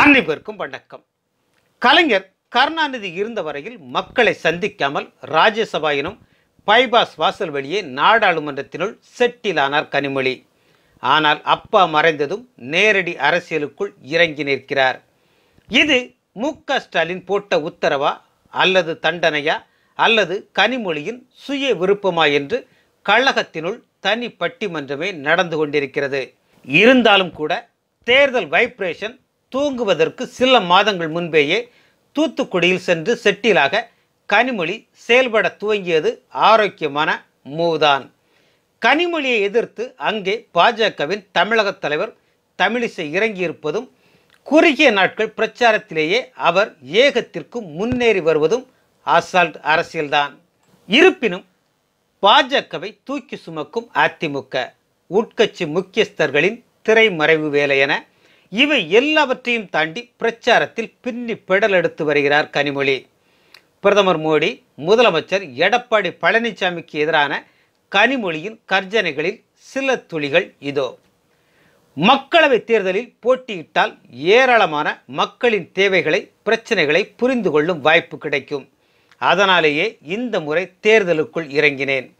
அனைவருக்கும் வணக்கம். கலைஞர் கருணாநிதி இருந்த வரையில் மக்களை சந்திக்காமல் ராஜ்யசபா எனும் பைபாஸ் வாசல் வழியே நாடாளுமன்றத்தினுள் செட்டிலானார் கனிமொழி. ஆனால் அப்பா மறைந்ததும் நேரடி அரசியலுக்குள் இறங்கி நிற்கிறார். இது மு ஸ்டாலின் போட்ட உத்தரவா அல்லது தண்டனையா அல்லது கனிமொழியின் சுய விருப்பமா என்று கழகத்தினுள் தனி பட்டிமன்றமே நடந்து கொண்டிருக்கிறது. இருந்தாலும் கூட தேர்தல் வைப்ரேஷன் தூங்குவதற்கு சில மாதங்கள் முன்பேயே தூத்துக்குடியில் சென்று செட்டிலாக கனிமொழி செயல்பட துவங்கியது ஆரோக்கியமான மூவ்தான் கனிமொழியை எதிர்த்து அங்கே பாஜகவின் தமிழக தலைவர் தமிழிசை இறங்கியிருப்பதும் குறுகிய நாட்கள் பிரச்சாரத்திலேயே அவர் ஏகத்திற்கு முன்னேறி வருவதும் அசால்ட் அரசியல்தான். இருப்பினும் பாஜகவை தூக்கி சுமக்கும் அதிமுக உட்கட்சி முக்கியஸ்தர்களின் திரைமறைவு வேலை என இவை எல்லாவற்றையும் தாண்டி பிரச்சாரத்தில் பின்னி பெடல் எடுத்து வருகிறார் கனிமொழி. பிரதமர் மோடி முதலமைச்சர் எடப்பாடி பழனிசாமிக்கு எதிரான கனிமொழியின் கர்ஜனைகளில் சில துளிகள் இதோ. மக்களவைத் தேர்தலில் போட்டியிட்டால் ஏராளமான மக்களின் தேவைகளை பிரச்சனைகளை புரிந்து கொள்ளும் வாய்ப்பு கிடைக்கும். அதனாலேயே இந்த முறை தேர்தலுக்குள் இறங்கினேன்.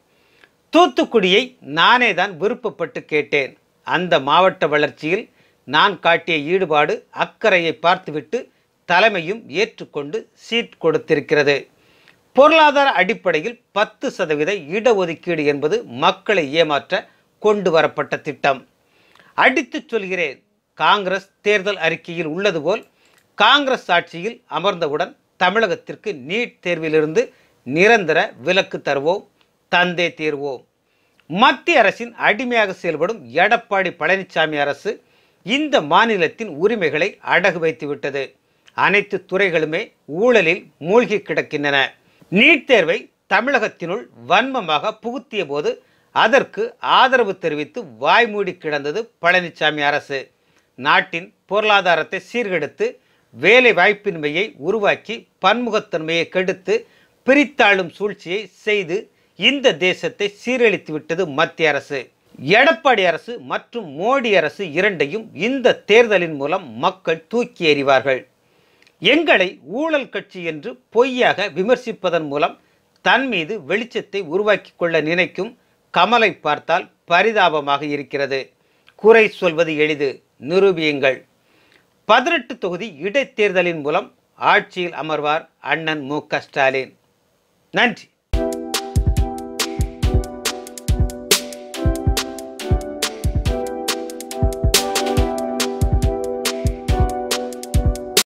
தூத்துக்குடியை நானே தான் விருப்பப்பட்டு கேட்டேன். அந்த மாவட்ட வளர்ச்சியில் நான் காட்டிய ஈடுபாடு அக்கறையை பார்த்துவிட்டு தலைமையும் ஏற்றுக்கொண்டு சீட் கொடுத்திருக்கிறது. பொருளாதார அடிப்படையில் பத்து சதவீத இடஒதுக்கீடு என்பது மக்களை ஏமாற்ற கொண்டு வரப்பட்ட திட்டம். அடித்துச் சொல்கிறேன் காங்கிரஸ் தேர்தல் அறிக்கையில் உள்ளது போல் காங்கிரஸ் ஆட்சியில் அமர்ந்தவுடன் தமிழகத்திற்கு நீட் தேர்விலிருந்து நிரந்தர விலக்கு தருவோம் தந்தே தீர்வோம். மத்திய அரசின் அடிமையாக செயல்படும் எடப்பாடி பழனிசாமி அரசு இந்த மாநிலத்தின் உரிமைகளை அடகு வைத்துவிட்டது அனைத்து துறைகளுமே ஊழலில் மூழ்கி கிடக்கின்றன. நீட் தேர்வை தமிழகத்தினுள் வன்மமாக புகுத்திய போது அதற்கு ஆதரவு தெரிவித்து வாய்மூடி கிடந்தது பழனிசாமி அரசு. நாட்டின் பொருளாதாரத்தை சீர்கெடுத்து வேலை வாய்ப்பின்மையை உருவாக்கி பன்முகத்தன்மையை கெடுத்து பிரித்தாளும் சூழ்ச்சியை செய்து இந்த தேசத்தை சீரழித்து விட்டது மத்திய அரசு. எடப்பாடி அரசு மற்றும் மோடி அரசு இரண்டையும் இந்த தேர்தலின் மூலம் மக்கள் தூக்கி எறிவார்கள். எங்களை ஊழல் கட்சி என்று பொய்யாக விமர்சிப்பதன் மூலம் தன் மீது வெளிச்சத்தை உருவாக்கி கொள்ள நினைக்கும் கமலை பார்த்தால் பரிதாபமாக இருக்கிறது. குறை சொல்வது எளிது. நிரூபியுங்கள். பதினெட்டு தொகுதி இடைத்தேர்தலின் மூலம் ஆட்சியில் அமர்வார் அண்ணன் மு க ஸ்டாலின். நன்றி.